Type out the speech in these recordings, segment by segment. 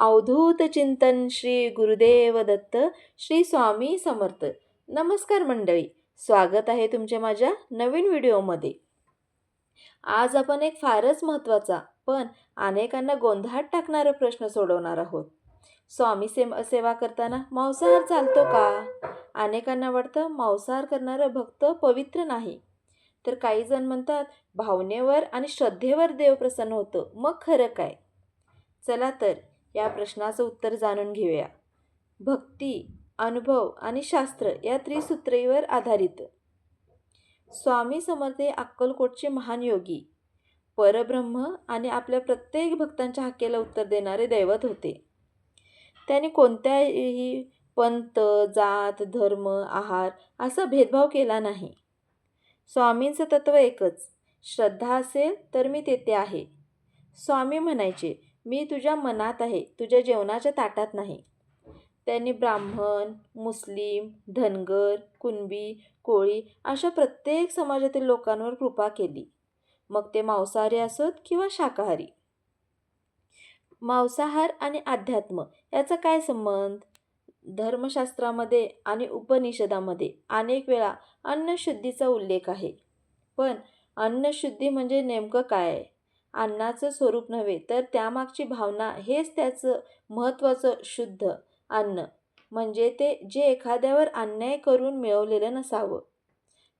अवधूत चिंतन श्री गुरुदेव दत्त श्री स्वामी समर्थ. नमस्कार मंडळी स्वागत आहे तुमच्या माझ्या नवीन व्हिडिओमध्ये. आज आपण एक फारच महत्त्वाचा पण अनेकांना गोंधळात टाकणारा प्रश्न सोडवणार आहोत. स्वामी सेम सेवा करताना मांसाहार चालतो का? अनेकांना वाटतं मांसाहार करणारा भक्त पवित्र नाही. तर काही जण म्हणतात भावनेवर आणि श्रद्धेवर देव प्रसन्न होतं मग खरं काय? चला तर या प्रश्नाचं उत्तर जाणून घेऊया. भक्ती अनुभव आणि शास्त्र या त्रिसूत्रीवर आधारित. स्वामी समर्थ हे अक्कलकोटचे महान योगी. परब्रह्म आणि आपल्या प्रत्येक भक्तांच्या हाकेला उत्तर देणारे दैवत होते. त्याने कोणत्याही पंत जात धर्म आहार असा भेदभाव केला नाही. स्वामींचं तत्त्व एकच श्रद्धा असेल तर मी तेथे आहे. स्वामी म्हणायचे मी तुझ्या मनात आहे तुझ्या जेवणाच्या ताटात नाही. त्यांनी ब्राह्मण मुस्लिम धनगर कुणबी कोळी अशा प्रत्येक समाजातील लोकांवर कृपा केली. मग ते मांसाहारी असोत किंवा शाकाहारी? मांसाहार आणि अध्यात्म याचा काय संबंध? धर्मशास्त्रामध्ये आणि उपनिषदामध्ये अनेक वेळा अन्नशुद्धीचा उल्लेख आहे. पण अन्नशुद्धी म्हणजे नेमकं काय? अन्नाचं स्वरूप नव्हे तर त्यामागची भावना हेच त्याचं महत्त्वाचं शुद्ध अन्न. म्हणजे ते जे एखाद्यावर अन्याय करून मिळवलेलं नसावं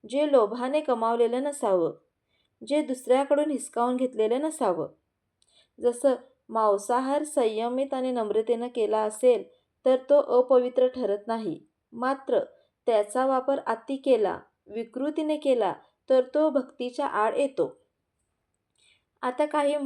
जे लोभाने कमावलेलं नसावं जे दुसऱ्याकडून हिसकावून घेतलेलं नसावं. जसं मांसाहार संयमित आणि नम्रतेनं केला असेल तर तो अपवित्र ठरत नाही. मात्र त्याचा वापर अति केला विकृतीने केला तर तो भक्तीच्या आड येतो. आता काही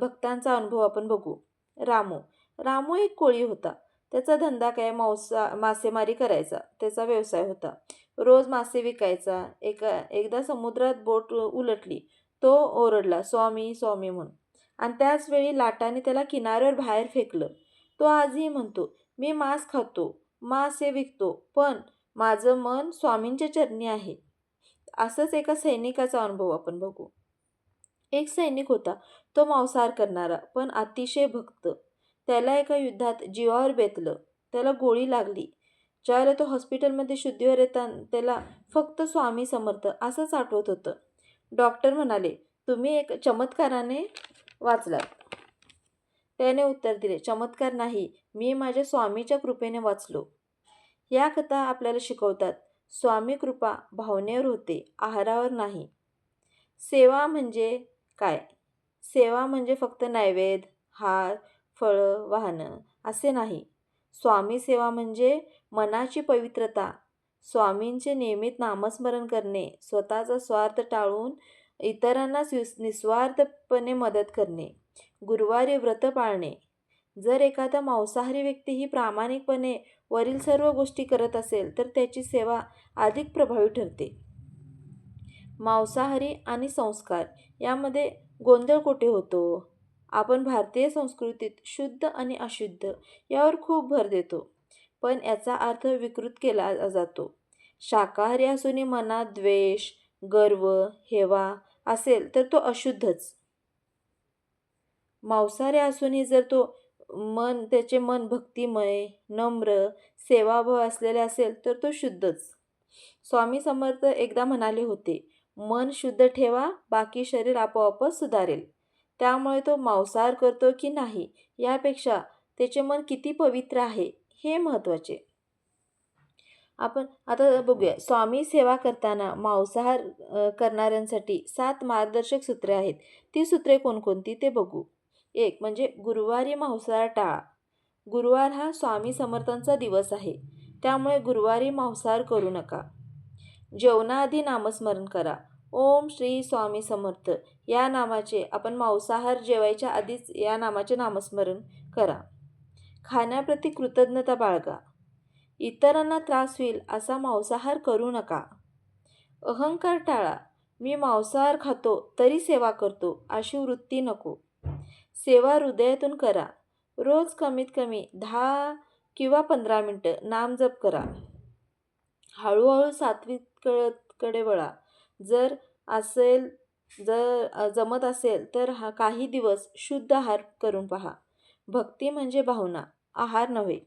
भक्तांचा अनुभव आपण बघू. रामू. रामू एक कोळी होता. त्याचा धंदा काय? मांसा मासेमारी करायचा. त्याचा व्यवसाय होता. रोज मासे विकायचा. एका एकदा समुद्रात बोट उलटली. तो ओरडला स्वामी स्वामी म्हणून. आणि त्याचवेळी लाटाने त्याला किनाऱ्यावर बाहेर फेकलं. तो आजही म्हणतो मी मांस खातो मासे विकतो पण माझं मन स्वामींच्या चरणी आहे. असंच एका सैनिकाचा अनुभव आपण बघू. एक सैनिक होता. तो मांसाहार करणारा पण अतिशय भक्त. त्याला एका युद्धात जीवावर बेतलं. त्याला गोळी लागली. ज्यावेळेला तो हॉस्पिटलमध्ये शुद्धीवर येताना त्याला फक्त स्वामी समर्थ असंच आठवत होतं. डॉक्टर म्हणाले तुम्ही एक चमत्काराने वाचलात. त्याने उत्तर दिले चमत्कार नाही. मी माझ्या स्वामीच्या कृपेने वाचलो. या कथा आपल्याला शिकवतात. स्वामी कृपा भावनेवर होते आहारावर नाही. सेवा म्हणजे काय? सेवा म्हणजे फक्त नैवेद्य हार फळं वाहनं असे नाही. स्वामी सेवा म्हणजे मनाची पवित्रता. स्वामींचे नियमित नामस्मरण करणे स्वतःचा स्वार्थ टाळून इतरांना निस्वार्थपणे मदत करणे गुरुवारी व्रत पाळणे. जर एखादा मांसाहारी व्यक्ती ही प्रामाणिकपणे वरील सर्व गोष्टी करत असेल तर त्याची सेवा अधिक प्रभावी ठरते. मांसाहारी आणि संस्कार यामध्ये गोंधळ कुठे होतो? आपण भारतीय संस्कृतीत शुद्ध आणि अशुद्ध यावर खूप भर देतो. पण याचा अर्थ विकृत केला जातो. शाकाहारी असूनही मनात द्वेष गर्व हेवा असेल तर तो अशुद्धच. मांसाहारी असूनही जर तो मन त्याचे मन भक्तिमय नम्र सेवाभाव असलेले असेल तर तो शुद्धच. स्वामी समर्थ एकदा म्हणाले होते मन शुद्ध ठेवा बाकी शरीर आपोआपच सुधारेल. त्यामुळे तो मांसाहार करतो की नाही यापेक्षा त्याचे मन किती पवित्र आहे हे महत्त्वाचे. आपण आता बघूया. स्वामी सेवा करताना मांसाहार करणाऱ्यांसाठी सात मार्गदर्शक सूत्रे आहेत. ती सूत्रे कोणकोणती ते बघू. एक म्हणजे गुरुवारी मांसाहार टाळा. गुरुवार हा स्वामी समर्थांचा दिवस आहे. त्यामुळे गुरुवारी मांसाहार करू नका. जेवणाआधी नामस्मरण करा. ओम श्री स्वामी समर्थ. या नामाचे आपण मांसाहार जेवायच्या आधीच या नामाचे नामस्मरण करा. खाण्याप्रती कृतज्ञता बाळगा. इतरांना त्रास होईल असा मांसाहार करू नका. अहंकार टाळा. मी मांसाहार खातो तरी सेवा करतो अशी वृत्ती नको. सेवा हृदयातून करा. रोज कमीत कमी दहा किंवा पंधरा मिनटं नामजप करा. हळूहळू सात्विक सात्विककडे वळा. जर असेल जर जमत असेल तर हा काही दिवस शुद्ध आहार करून पहा. भक्ती म्हणजे भावना आहार नव्हे.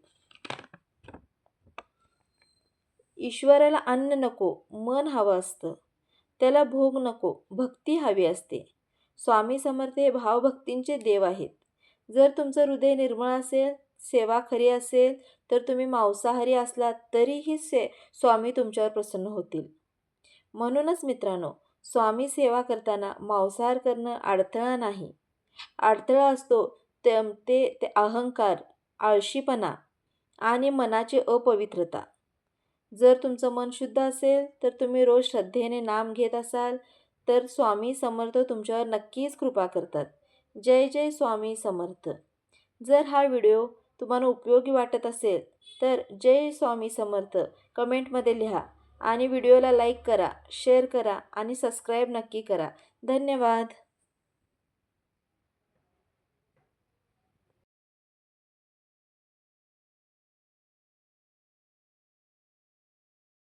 ईश्वराला अन्न नको मन हवं असतं. त्याला भोग नको भक्ती हवी असते. स्वामी समर्थ हे भावभक्तींचे देव आहेत. जर तुमचं हृदय निर्मळ असेल सेवा खरी असेल तर तुम्ही मांसाहारी असलात तरीही से स्वामी तुमच्यावर प्रसन्न होतील. म्हणूनच मित्रांनो स्वामी सेवा करताना मांसाहार करणं अडथळा नाही. अडथळा असतो ते ते ते अहंकार आळशीपणा आणि मनाची अपवित्रता. जर तुमचं मन शुद्ध असेल तर तुम्ही रोज श्रद्धेने नाम घेत असाल तर स्वामी समर्थ तुमच्यावर नक्कीच कृपा करतात. जय जय स्वामी समर्थ. जर हा व्हिडिओ तुम्हाला उपयोगी वाटत असेल तर जय स्वामी समर्थ. कमेंटमध्ये लिहा आणि व्हिडिओला लाईक करा शेअर करा आणि सबस्क्राईब नक्की करा. धन्यवाद.